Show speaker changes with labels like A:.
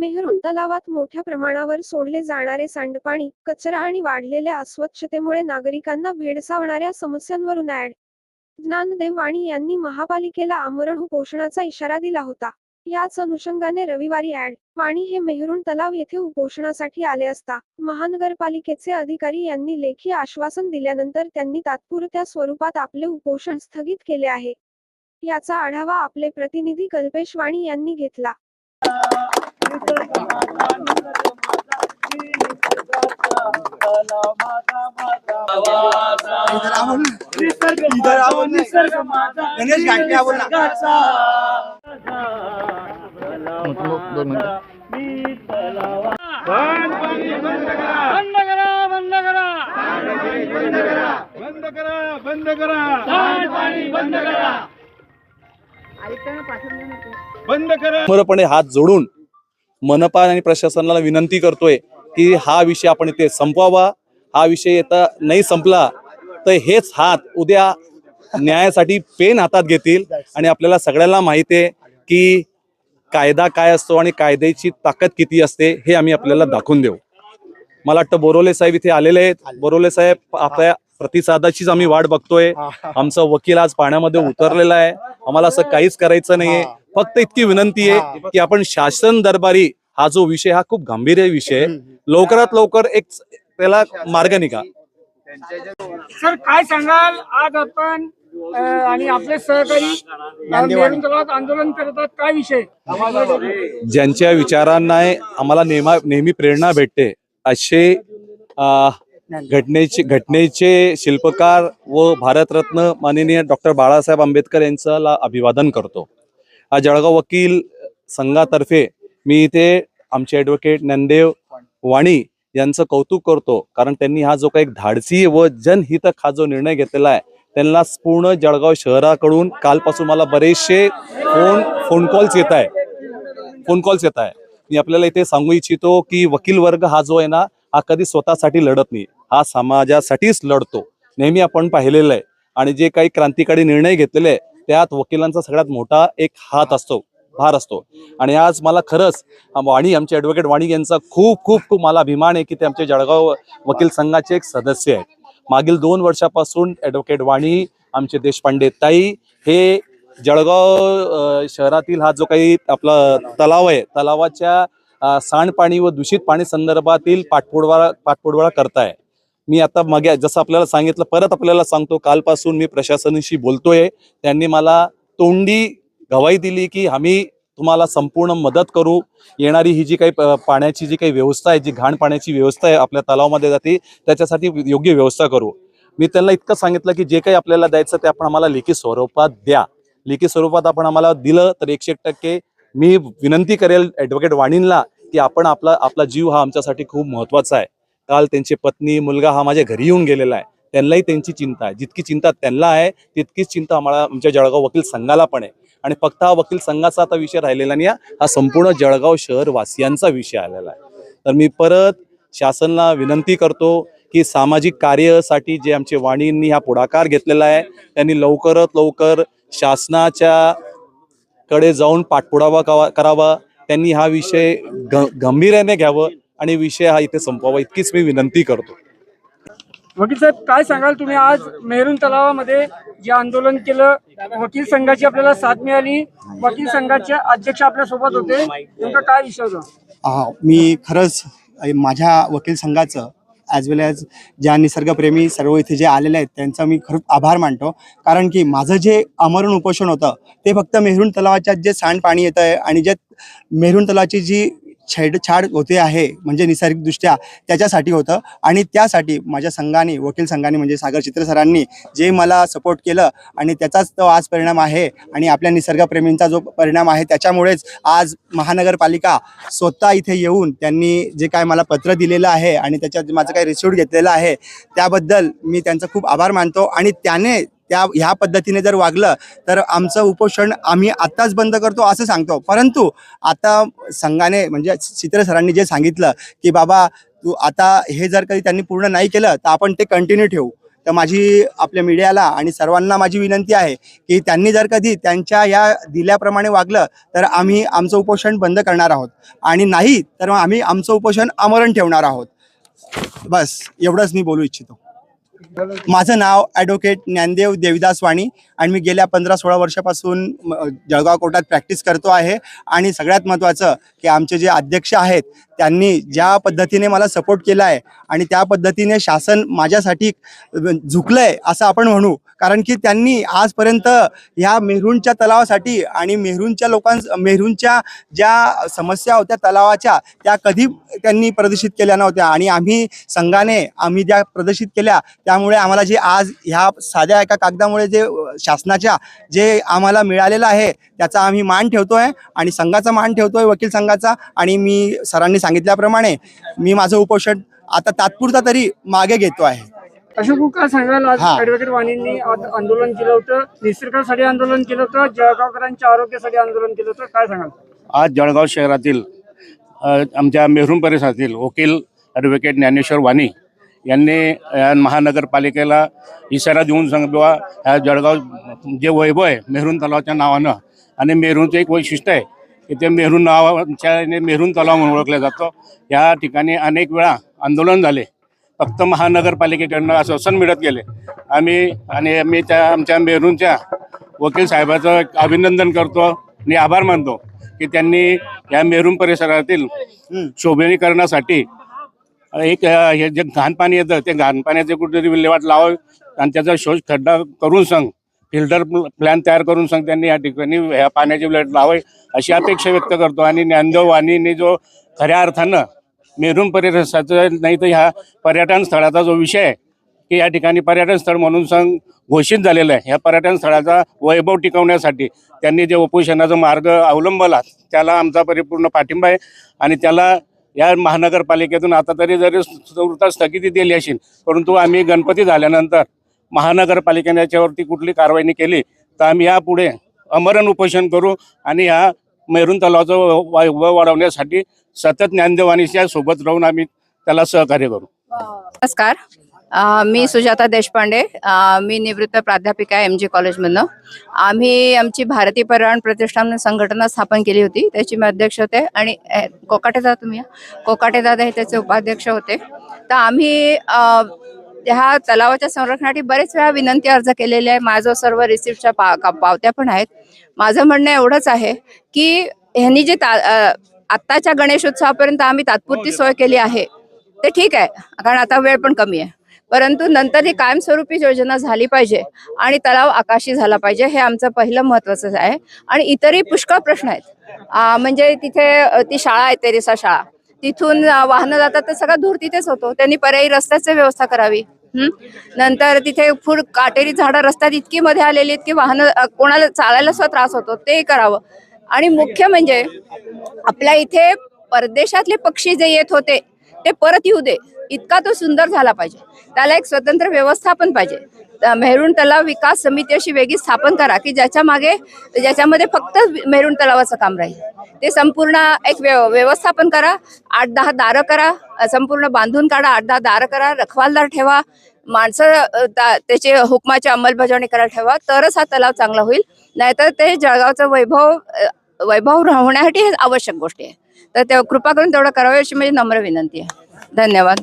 A: Maroon तलावात मोठ्या प्रमाणावर सोडले जाणारे सांडपाणी कचरा आणि वाढलेल्या अस्वच्छतेमुळे नागरिकांना भेडसावणाऱ्या समस्यांवरून ऍड ज्ञानदेव वाणी यांनी महापालिकेला आमरण उपोषणाचा इशारा दिला होता. याच अनुषंगाने रविवारी ऍड वाणी हे मेहरून तलाव येथे उपोषणासाठी आले असता महानगरपालिकेचे अधिकारी यांनी लेखी आश्वासन दिल्यानंतर त्यांनी तात्पुरत्या स्वरूपात आपले उपोषण स्थगित केले आहे. याचा आढावा आपले प्रतिनिधी कल्पेश वाणी यांनी घेतला.
B: गणेश.
C: बंद करा बंद करा.
D: बंद करा बंद करा.
C: पाणी बंद करा.
D: बंद करा.
E: पूर्णपणे हात जोडून मनपा आणि प्रशासनाला विनंती करतोय की हा विषय आपण इथे संपवावा. हा विषय आता नाही संपला तर हेच हात उद्या न्यायासाठी पेन हातात घेतील आणि आपल्याला सगळ्यांना माहिती आहे की कायदा काय असतो आणि कायद्याची ताकद किती असते हे आम्ही आपल्याला दाखवून देऊ. मला वाटतं बोरोले साहेब इथे आलेले आहेत. बोरोले साहेब आपल्या प्रतिसादाचीच आम्ही वाट बघतोय. आमचा वकील आज पाण्यामध्ये उतरलेला आहे. आम्हाला असं काहीच करायचं नाहीये. फक्त इतकी विनंती आहे की आपण शासन दरबारी हा जो विषय हा खूप गंभीर विषय आहे. लवकरात लवकर एक त्याला मार्ग निघा.
C: सर काय सांगाल? आज आपण आणि आपले सहकारी आंदोलन करतात. काय विषय?
E: ज्यांच्या विचारांना आम्हाला नेमा नेहमी प्रेरणा भेटते. असे घटनेचे घटनेचे शिल्पकार व भारतरत्न माननीय डॉक्टर बाळासाहेब आंबेडकर यांचं अभिवादन करतो. हा जळगाव वकील संघातर्फे मी इथे आमचे ॲडव्होकेट नंदेव वाणी यांचं कौतुक करतो. कारण त्यांनी हा जो काही धाडसी व जनहितक हा जो निर्णय घेतलेला आहे त्यांना पूर्ण जळगाव शहराकडून कालपासून मला बरेचसे फोन फोन कॉल्स येत आहे. फोन कॉल्स येत आहे. मी आपल्याला इथे सांगू इच्छितो की वकील वर्ग हा जो आहे ना हा कधी स्वतःसाठी लढत नाही. हा समाजासाठीच लढतो. नेहमी आपण पाहिलेलं आहे. आणि जे काही क्रांतिकारी निर्णय घेतलेले आहे त्यात वकिलांचा सगळ्यात मोठा एक हात असतो भार असतो. आणि आज मला खरंच वाणी आमचे ॲडव्होकेट वाणी यांचा खूप खूप खूप मला अभिमान आहे की ते आमचे जळगाव वकील संघाचे एक सदस्य आहेत. मागील दोन वर्षापासून ॲडव्होकेट वाणी आमचे देशपांडे ताई हे जळगाव शहरातील हा जो काही आपला तलाव आहे तलावाच्या सांडपाणी व दूषित पाणी संदर्भातील पाठपुडवा पाठपुडवा करताय. मी आता मागे जसं आपल्याला सांगितलं परत आपल्याला सांगतो कालपासून मी प्रशासनाशी बोलतोय. त्यांनी मला तोंडी गवाई दिली की आम्ही तुम्हाला संपूर्ण मदत करू. येणारी ही जी काही पाण्याची जी काही व्यवस्था आहे जी घाण पाण्याची व्यवस्था आहे आपल्या तलावामध्ये जाते त्याच्यासाठी योग्य व्यवस्था करू. मी त्यांना इतकं सांगितलं की जे काही आपल्याला द्यायचं ते आपण आम्हाला लेखी स्वरूपात द्या. लेखी स्वरूपात आपण आम्हाला दिलं तर एकशे एक टक्के मी विनंती करेल ॲडव्होकेट वाणींना की आपण आपला आपला जीव हा आमच्यासाठी खूप महत्त्वाचा आहे. काल त्यांची पत्नी मुलगा हा माझ्या घरी येऊन गेलेला आहे. त्यांनाही त्यांची चिंता आहे. जितकी चिंता त्यांना आहे तितकीच चिंता आम्हाला आमच्या जळगाव वकील संघाला पण आहे. आणि फक्त हा वकील संघाचा आता विषय राहिलेला नाही हा संपूर्ण जळगाव शहर वासियांचा विषय आलेला आहे. तर मी परत शासनाला विनंती करतो की सामाजिक कार्यासाठी जे आमचे वाणींनी हा पुढाकार घेतलेला आहे त्यांनी लवकरात लवकर शासनाच्या कडे जाऊन पाठपुरावा कवा- करावा. त्यांनी हा विषय ग गंभीर्याने घ्यावं. आणि विषय हा इथे संपवावा इतकीच मी विनंती करतो.
C: वकील साहेब काय सांगाल तुम्ही? आज मेरून तलावामध्ये जे आंदोलन केलं वकील संघाची आपल्याला साथ मिळाली. वकील संघाचे अध्यक्ष आपल्यासोबत होते. नेमका काय विषय होता?
B: हा, मी खरंच माझ्या वकील संघाचं ॲज वेल ॲज ज्या निसर्गप्रेमी सर्व इथे जे आलेले आहेत त्यांचा मी खरंच आभार मानतो. कारण की माझं जे आमरण उपोषण होतं ते फक्त मेहरून तलावाच्यात जे सांडपाणी येतं आहे आणि जे मेहरून तलावाची जी छेडछाड होते आहे म्हणजे नैसर्गिकदृष्ट्या त्याच्यासाठी होतं. आणि त्यासाठी माझ्या संघाने वकील संघाने म्हणजे सागर चित्र सरांनी जे मला सपोर्ट केलं आणि त्याचाच तो आज परिणाम आहे आणि आपल्या निसर्गप्रेमींचा जो परिणाम आहे त्याच्यामुळेच आज महानगरपालिका स्वतः इथे येऊन त्यांनी जे काय मला पत्र दिलेलं आहे आणि त्याच्यात माझं काही रिस्यूट घेतलेलं आहे त्याबद्दल मी त्यांचा खूप आभार मानतो. आणि त्याने त्या ह्या पद्धतीने जर वागलं तर आमचं उपोषण आम्ही आत्ताच बंद करतो असं सांगतो. परंतु आता संघाने म्हणजे चित्र सरांनी जे सांगितलं की बाबा तू आता हे जर कधी त्यांनी पूर्ण नाही केलं तर आपण ते कंटिन्यू ठेवू. तर माझी आपल्या मीडियाला आणि सर्वांना माझी विनंती आहे की त्यांनी जर कधी त्यांच्या या दिल्याप्रमाणे वागलं तर आम्ही आमचं उपोषण बंद करणार आहोत. आणि नाही तर मग आम्ही आमचं उपोषण आमरण ठेवणार आहोत. बस एवढंच मी बोलू इच्छितो. माझं नाव ॲडव्होकेट ज्ञानदेव देविदास वाणी आणि मी गेल्या पंधरा सोळा वर्षापासून जळगाव कोर्टात प्रॅक्टिस करतो आहे. आणि सगळ्यात महत्त्वाचं की आमचे जे अध्यक्ष आहेत त्यांनी ज्या पद्धतीने मला सपोर्ट केला आहे आणि त्या पद्धतीने शासन माझ्यासाठी झुकलं आहे असं आपण म्हणू. कारण की त्यांनी आजपर्यंत ह्या मेहरूनच्या तलावासाठी आणि मेहरूनच्या लोकां मेहरूनच्या ज्या समस्या होत्या तलावाच्या त्या कधी त्यांनी प्रदर्शित केल्या नव्हत्या. आणि आम्ही संघाने आम्ही ज्या प्रदर्शित केल्या त्यामुळे आम्हाला जे आज ह्या साध्या एका कागदामुळे जे शासनाच्या जे आम्हाला मिळालेलं आहे त्याचा आम्ही मान ठेवतोय आणि संघाचा मान ठेवतोय वकील संघाचा. आणि मी सरांनी सांगितल्याप्रमाणे मी माझं उपोषण आता तात्पुरता तरी मागे घेतो आहे.
C: अशोक आज
B: हा.
C: ऍडव्होकेट वाणींनी आज आंदोलन केलं होतं. निसर्गासाठी आंदोलन केलं होतं जळगावकरांच्या आरोग्यासाठी आंदोलन केलं होतं. काय सांगाल?
F: आज जळगाव शहरातील आमच्या मेहरून परिसरातील वकील ॲडव्होकेट ज्ञानेश्वर वाणी यांनी या महानगरपालिकेला इशारा देऊन सांगितला ह्या जळगाव जे वैभव आहे मेहरून तलावाच्या नावानं आणि मेहरूणचं एक वैशिष्ट्य आहे ते मेहरून नावाच्या मेहरून तलाव म्हणून ओळखलं जातं. या ठिकाणी अनेक वेळा आंदोलन झाले. फक्त महानगरपालिकेकडनं आश्वासन मिळत गेले. आम्ही आणि आम्ही त्या आमच्या मेहरूणच्या वकील साहेबाचं एक अभिनंदन करतो आणि आभार मानतो की त्यांनी या मेरून परिसरातील शोभनीकरणासाठी एक हे जे घाण पाणी येतं ते घाण पाण्याचे कुठेतरी विल्हेवाट लावावी आणि त्याचा शोष खड्डा करून सांग. फिल्टर प्लॅन तयार करून सांग त्यांनी या ठिकाणी ह्या पाण्याची प्लेट लावावी अशी अपेक्षा व्यक्त करतो. आणि ज्ञानदेव वाणीने जो खऱ्या अर्थानं मेरून परिसराचं नाही तर ह्या पर्यटन स्थळाचा जो विषय आहे की या ठिकाणी पर्यटन स्थळ म्हणून संघ घोषित झालेलं आहे. या पर्यटन स्थळाचा वैभव टिकवण्यासाठी त्यांनी जे उपोषणाचा मार्ग अवलंबला त्याला आमचा परिपूर्ण पाठिंबा आहे. आणि त्याला या महानगरपालिकेतून आता तरी जरी स्थगिती दिली असेल परंतु आम्ही गणपती झाल्यानंतर महानगरपालिकेने याच्यावरती कुठली कारवाई नाही केली तर आम्ही यापुढे अमरण उपोषण करू आणि या मैरून तलावाचं वैभव वाढवण्यासाठी सतत ज्ञानदेवानीच्या सोबत राहून आम्ही त्याला सहकार्य करू.
G: नमस्कार. मी सुजाता देशपांडे. मी निवृत्त प्राध्यापिका आहे एम जी कॉलेजमधनं. आम्ही आमची भारतीय पर्यावरण प्रतिष्ठान संघटना स्थापन केली होती त्याची मी अध्यक्ष होते आणि अ, कोकाटे तुम्ही कोकाटेदादा हे त्याचे उपाध्यक्ष होते. तर आम्ही ह्या तलावाच्या संरक्षणासाठी बरेच वेळा विनंती अर्ज केलेले आहे. माझं सर्व रिसिप्टच्या पा पावत्या पण आहेत. माझं म्हणणं एवढंच आहे की ह्यांनी जे ता आत्ताच्या गणेशोत्सवापर्यंत आम्ही तात्पुरती सोय केली आहे ते ठीक आहे. कारण आता वेळ पण कमी आहे. परंतु नंतर ही कायमस्वरूपी योजना झाली पाहिजे आणि तलाव आकाशी झाला पाहिजे हे आमचं पहिलं महत्वाचं आहे. आणि इतरही पुष्कळ प्रश्न आहेत. म्हणजे तिथे ती शाळा आहे तेरेसा शाळा. तिथून वाहन वाहनं जातात तर सगळा धूर तिथेच होतो. त्यांनी पर्यायी रस्त्याची व्यवस्था करावी. नंतर तिथे फुड काटेरी झाडं रस्त्यात इतकी मध्ये आलेली आहेत की वाहनं कोणाला चालायला सुद्धा त्रास होतो. ते करावं. आणि मुख्य म्हणजे आपल्या इथे परदेशातले पक्षी जे येत होते ते परत येऊ दे. इतका तो सुंदर झाला पाहिजे. त्याला एक स्वतंत्र व्यवस्थापन पाहिजे. मेहरूण मेहरून तलाव विकास समिती अशी वेगळी स्थापन करा की ज्याच्या मागे ज्याच्यामध्ये फक्त मेहरून तलावाचं काम राहील. ते संपूर्ण एक व्यवस्थापन करा. आठ दहा दारं करा. संपूर्ण बांधून काढा. आठ दहा दारं करा. रखवालदार ठेवा. माणसं त्याचे हुकमाची अंमलबजावणी करायला ठेवा. तरच हा तलाव चांगला होईल. नाहीतर ते जळगावचं वैभव वैभव राहण्यासाठी हे आवश्यक गोष्टी आहे. तर तेव्हा कृपा करून तेवढं करावे अशी माझी नम्र विनंती आहे. धन्यवाद.